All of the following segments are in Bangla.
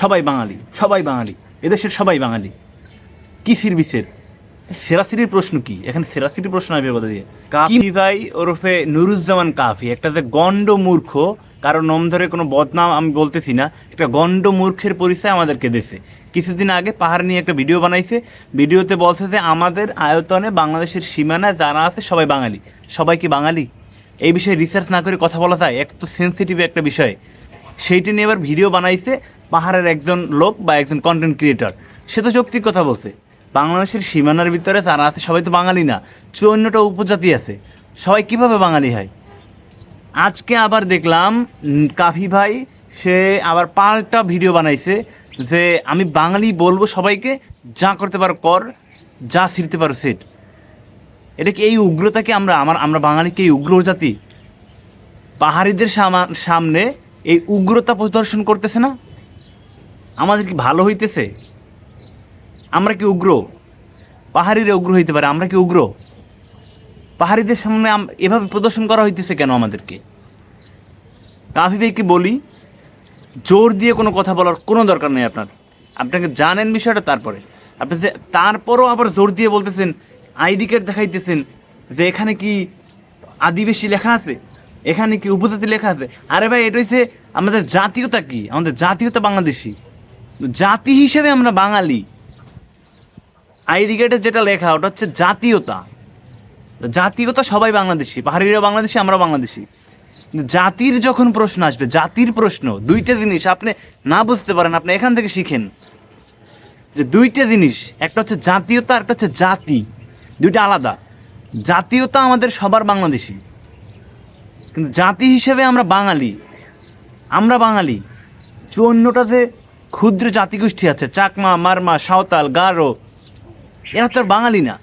সবাই বাঙালি সবাই বাঙালি এদেশের সবাই বাঙালি। কি সিরবিসের? সেরাসিরির প্রশ্ন কি? এখানে সেরাসিরির প্রশ্ন আসবে কথা দিয়ে কাফি ভাই ওরফে নুরুজ্জামান কাফি একটা যে গণ্ড মূর্খ কারও নম ধরে কোনো বদনাম আমি বলতেছি না একটা গণ্ড মূর্খের পরিচয় আমাদেরকে দেশে কিছুদিন আগে পাহাড় নিয়ে একটা ভিডিও বানাইছে ভিডিওতে বলছে যে আমাদের আয়তনে বাংলাদেশের সীমানায় যারা আছে সবাই বাঙালি। সবাই কি বাঙালি? এই বিষয়ে রিসার্চ না করে কথা বলা যায় এক তো সেন্সিটিভ একটা বিষয়। সেইটা নিয়ে এবার ভিডিও বানাইছে পাহাড়ের একজন লোক বা একজন কন্টেন্ট ক্রিয়েটর সে তো যৌক্তিক কথা বলছে। বাংলাদেশের সীমানার ভিতরে যারা আছে, সবাই তো বাঙালি না। চুয়ান্নটা উপজাতি আছে। সবাই কীভাবে বাঙালি হয়? আজকে আবার দেখলাম কাফি ভাই, সে আবার পাল্টা ভিডিও বানাইছে যে, আমি বাঙালি বলব সবাইকে, যা করতে পারো কর, যা ছিঁড়তে পারো সেট এটা কি এই উগ্রতাকে আমরা, আমার, আমরা বাঙালিকে এই উগ্র জাতি? পাহাড়িদের সামা- সামনে এই উগ্রতা প্রদর্শন করতেছে না? আমাদের কি ভালো হইতেছে? আমরা কি উগ্র? পাহাড়িরা উগ্র হইতে পারে, আমরা কি উগ্র? পাহাড়িদের সামনে এভাবে প্রদর্শন করা হইতেছে কেন আমাদেরকে? কাফি ভাইকে বলি, জোর দিয়ে কোনো কথা বলার কোনো দরকার নেই আপনার। আপনাকে জানেন বিষয়টা তারপরে। আপনি যে তারপরও আবার জোর দিয়ে বলতেছেন, আইডি কার্ড দেখাইতেছেন যে এখানে কি আদিবাসী লেখা আছে? এখানে কি উপজাতি লেখা আছে? আরে ভাই, এটা হচ্ছে আমাদের জাতীয়তা কি? আমাদের জাতীয়তা বাংলাদেশি। জাতি হিসেবে আমরা বাঙালি। আইডি কার্ডে যেটা লেখা, ওটা হচ্ছে জাতীয়তা। জাতীয়তা সবাই বাংলাদেশি পাহাড়িরা বাংলাদেশি আমরা বাংলাদেশি। জাতির যখন প্রশ্ন আসবে, জাতির প্রশ্ন, দুইটা জিনিস আপনি না বুঝতে পারেন, আপনি এখান থেকে শিখেন। যে দুইটা জিনিস, একটা হচ্ছে জাতীয়তা একটা হচ্ছে জাতি। দুইটা আলাদা। জাতীয়তা আমাদের সবার বাংলাদেশি। কিন্তু জাতি হিসেবে আমরা বাঙালি। আমরা বাঙালি। চুয়ান্নটা যে ক্ষুদ্র জাতিগোষ্ঠী আছে, চাকমা, মারমা, সাঁওতাল, গারো, এরা তো আর বাঙালি না।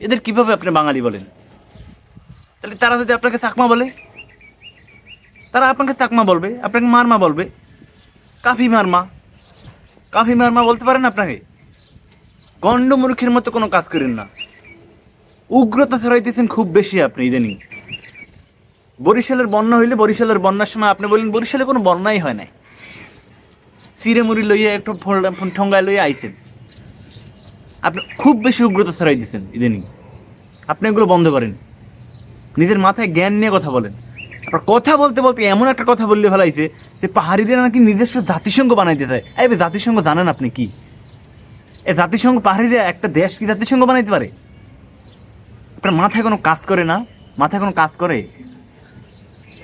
এদের কীভাবে আপনি বাঙালি বলেন? তাহলে তারা যদি আপনাকে চাকমা বলে? তারা আপনাকে চাকমা বলবে, আপনাকে মারমা বলবে। কাফি মারমা। কাফি মারমা বলতে পারেন আপনাকে? গণ্ডমূর্খের মতো কোনো কাজ করেন না। উগ্রতা ছড়াইতেছেন খুব বেশি আপনি ইদানিং। বরিশালের বন্যা হইলে বরিশালের বন্যার সময় আপনি বললেন বরিশালে কোনো বন্যাই হয় নাই। চিড়ে মুড়ি লইয়া একটু ঠঙ্গায় লইয়া আইছেন। আপনি খুব বেশি উগ্রতা ছড়াই দিচ্ছেন ইদানিং। আপনি এগুলো বন্ধ করেন। নিজের মাথায় জ্ঞান নিয়ে কথা বলেন। আপনার কথা বলতে বলতে এমন একটা কথা বললে ভালো ফেলাইছে যে পাহাড়িদের নাকি নিজস্ব জাতিসংঘ বানাইতে চায়। এই জাতিসংঘ জানেন আপনি কি? এ জাতিসংঘ পাহাড়িরা একটা দেশ কি জাতিসংঘ বানাইতে পারে? আপনার মাথায় কোনো কাজ করে না? মাথায় কোনো কাজ করে?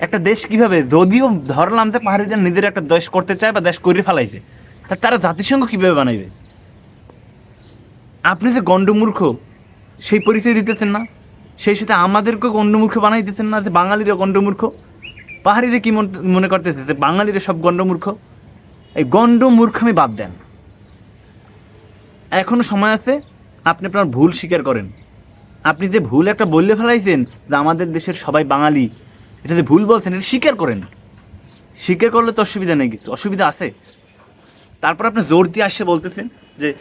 একটা দেশ কীভাবে, যদিও ধরলাম যে পাহাড়িদের নিজের একটা দেশ করতে চায় বা দেশ করে ফেলাইছে, তা তারা জাতিসংঘ কীভাবে বানাইবে? আপনি যে গণ্ডমূর্খ, সেই পরিচয় দিতেছেন না? সেই সাথে আমাদেরকেও গণ্ডমূর্খ বানাই দিতেছেন না যে বাঙালিরা গণ্ডমূর্খ? পাহাড়িরা কি মন- করতেছে যে বাঙালিরা সব গণ্ডমূর্খ? এই গণ্ডমূর্খ আমি বাদ দেন। এখনও সময় আছে, আপনি আপনার ভুল স্বীকার করেন। আপনি যে ভুল একটা বললে ফেলাইছেন যে আমাদের দেশের সবাই বাঙালি এটা যে ভুল বলছেন, এটা স্বীকার করেন। স্বীকার করলে তো অসুবিধা নেই কিছু, অসুবিধা আছে। তারপর আপনি জোর দিয়ে আসছে বলতেছেন যে,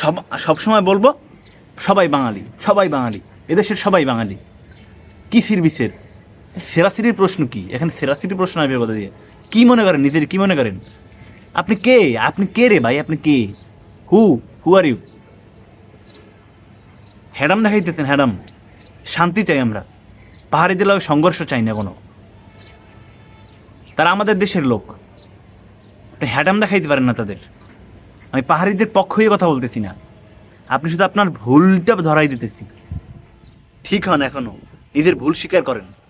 সব সবসময় বলব, সবাই বাঙালি সবাই বাঙালি, এদেশের সবাই বাঙালি। কি সিরবিসের সেরাসিরির প্রশ্ন কি? এখানে সেরাসিরির প্রশ্ন আসবে কথা দিয়ে। কি মনে করেন, নিজের কি মনে করেন? আপনি কে? আপনি কে রে ভাই? আপনি কে? হু হু আর ইউ হ্যাডাম দেখাইতেছেন, হ্যাডাম। শান্তি চাই আমরা। পাহাড়িদের লোক সংঘর্ষ চাই না কোনো। তারা আমাদের দেশের লোক। হ্যাডাম দেখাইতে পারেন না তাদের। আমি পাহাড়িদের পক্ষ হয়ে কথা বলতেছি না। আপনি শুধু আপনার ভুলটা ধরাই দিতেছি। ঠিক হন এখনও নিজের ভুল স্বীকার করেন।